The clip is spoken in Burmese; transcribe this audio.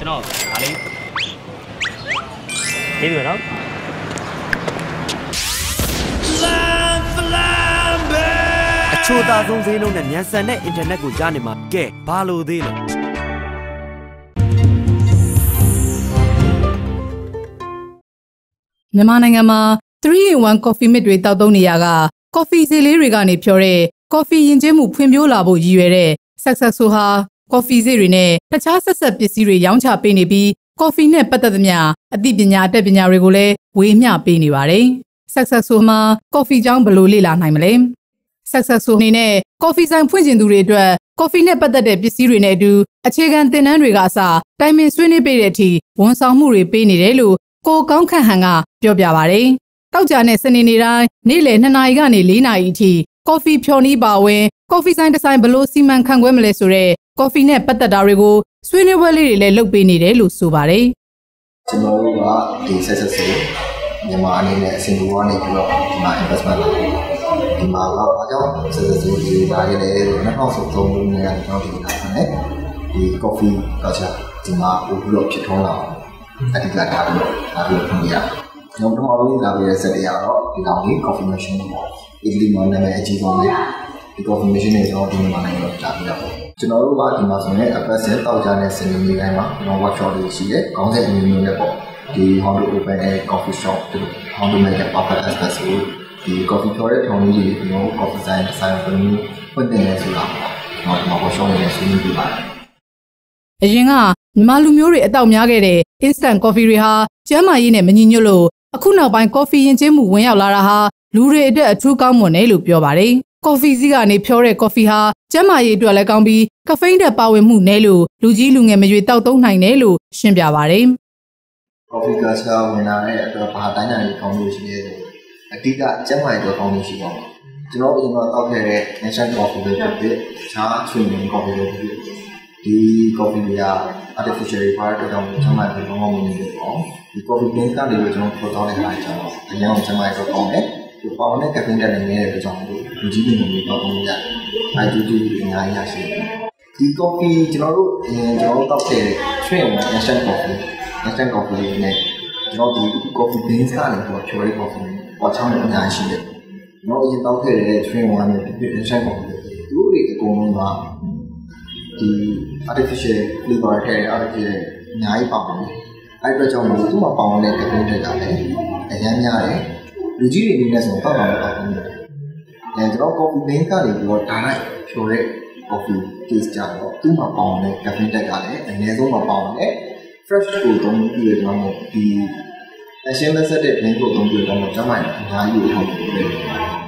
ကျွန်တော်ဒါလေးလေးတွေ့နော်အချို့သားဆုံးဈေးနှုန်းနဲ့မြန်ဆန်တဲ့အင်တာနက်ကိုကြားနေမှာကဲဘာလို့သေးလဲမြန်မာနိုင်ငံမှာ 3-in-1 coffee mix တွေတောက်သုံးနေရက coffee ဈေးလေးတွေကနေဖြော်တဲ့ coffee ယဉ်ကျေးမှုဖွံ့ဖြိုးလာဖို့ရည်ရွယ်တဲ့ successful ဟာ coffee ဈေးတွေနဲ့တခြားဆက်ဆက်ပစ္စည်းတွေရောင်းချပေးနေပြီး coffee နဲ့ပတ်သက်သမျှအသိပညာအတတ်ပညာတွေကိုလည်းဝေမျှပေးနေပါတယ်။ successful မှာ coffee ကြောင်းဘယ်လိုလေ့လာနိုင်မလဲ။ successful အနေနဲ့ coffee ဆိုင်ဖွင့်ကျင်သူတွေအတွက် coffee နဲ့ပတ်သက်တဲ့ပစ္စည်းတွေနဲ့အတူအခြေခံသင်တန်းတွေကအစတိုင်ပင်ဆွေးနွေးပေးတဲ့အထိဝန်ဆောင်မှုတွေပေးနေတယ်လို့ကိုကောင်းခန့်ဟန်ကပြောပြပါဗျ။တောက်ကြနဲ့စနေနေ့တိုင်းနေ့လယ်2နာရီကနေ4နာရီအထိကော်ဖီဖြော်နီးပါဝင်ကော်ဖီဆိုင်တစ်ဆိုင်ဘလို့စီမံခန့်ခွဲမလဲဆိုတော့ ကော်ဖီနဲ့ပတ်သက်တာတွေကိုဆွေးနွေးပွဲလေးတွေလည်းလုပ်ပေးနေတယ်လို့ဆိုပါတယ်ကျွန်တော်တို့ကဒီဆက်ဆက်စီမြန်မာအနေနဲ့အစင်ဘူကနေပြီးတော့ဒီမှာ investment လုပ်တယ်ဒီမှာကဘာကြောင့်ဆက်ဆက်စီဒီလာရလဲ2013ခုနှစ်ကကျွန်တော်ဒီလာတယ်ဒီ coffee culture ဒီမှာပို့ပြီးတော့ဖြစ်ထွန်းလာအောင်အဓိကထားပြီးတော့လာပြီးဖွင့်ရကျွန်တော်တို့လာပြီးတဲ့စက်တွေကတော့ဒီကောင်ကြီး coffee machine ပေါ့အီတလီမှာနာမည်အကြီးဆုံးပဲ ဒီ coffee machine တွေကျွန်တော်ဒီမှာနိုင်ငံတော့ကြားပြီးတော့ကျွန်တော်တို့ကဒီမှာဆိုရင် address တောက်ကြတဲ့စနေနေ့တိုင်းမှာကျွန်တော် workshop တွေရှိတယ်ခေါင်းစဉ်အမျိုးမျိုးနဲ့ပေါ့ဒီ how to open a coffee shop how to make a perfect espresso ဒီ coffee ခေါ်တဲ့ထုံးလေးတွေကျွန်တော် coffee sign design ဘယ်လိုဖွင့်တင်လဲဆိုတာကျွန်တော်ဒီမှာ workshop တွေနဲ့ဆွေးနွေးပြပါတယ်။အရင်ကမြန်မာလူမျိုးတွေအတောက်များခဲ့တဲ့ instant coffee တွေဟာကျန်းမာရေးနဲ့မညီညွတ်လို့အခုနောက်ပိုင်း coffee ယဉ်ကျေးမှုဝင်ရောက်လာတာဟာလူတွေအတွက်အထူးကောင်းမွန်တယ်လို့ပြောပါတယ်။ coffee စီးကနေဖြောတဲ့ coffee ဟာကျန်းမာရေးအတွက်လည်းကောင်းပြီးကဖိန်းတဲ့ပါဝင်မှုနည်းလို့လူကြီးလူငယ်မရွေတောက်သုံးနိုင်တယ်လို့ရှင်းပြပါတယ်။ coffee culture ဝင်လာတဲ့အတွက်ဘာတိုင်းတိုင်းကောင်းလို့ရှိရဲဆိုအဓိကကျန်းမာရေးအတွက်ကောင်းလို့ရှိပါမယ်ကျွန်တော်အရင်ကတောက်ခဲ့တဲ့ national coffee တွေဖြစ်တဲ့ခြား swimming coffee တွေဖြစ်ဒီ coffee တွေက artificial require တော့ကြောင့်ကျန်းမာရေးကောင်းကောင်းမွန်နေတယ်ပေါ့ဒီ coffee beans ကနေပြီးကျွန်တော်ပေါ်တော့တဲ့အားကြောင့်အရင်ကကျန်းမာရေးတော့ကောင်းတယ် ဒီပေါင်းနဲ့ caffeine တက်နေနေတဲ့အတွက်ကြောင့်လူကြီးတွေမျိုးတော့ကောင်းရတယ်။အဲတူတူအများကြီးရရှိတယ်။ဒီ coffee ကျွန်တော်တို့အရင်ကျွန်တော်တို့တောက်ခဲ့တဲ့ train instant coffee instant coffee လေးနဲ့ကျွန်တော်ဒီ coffee beans ကနေပြီးတော့ pure coffee ပေါ်ချောင်းနဲ့အများကြီးရှိတယ်။ကျွန်တော်အရင်တောက်ခဲ့တဲ့ train 1နဲ့ဒီ instant coffee သူတို့တွေအကုန်လုံးကဒီ artificial flavor ထဲ artificial အများကြီးပါပါတယ်။အဲ့အတွက်ကြောင့်မို့သူ့မှာပါဝင်တဲ့ caffeine တွေကလည်းအများများတယ်။ လူကြီးတွေအနေနဲ့ဆိုတော့တောက်တာတော့တောက်တယ်။အဲကျွန်တော် coffee bean ကနေပြီးတော့ဒါလိုက်ဖြိုတဲ့ coffee taste ကြတော့သူ့မှာပါဝင်တဲ့ caffeine တက်ကလည်းအနည်းဆုံးမှာပါဝင်တဲ့ fresh ကိုသုံးပြီးရတော့ဒီအရှင်းလက်ဆက်တဲ့ blend ကိုသုံးပြီးတော့ကျွန်တော်ကျမအများကြီးကိုထောက်ပြပေးတယ်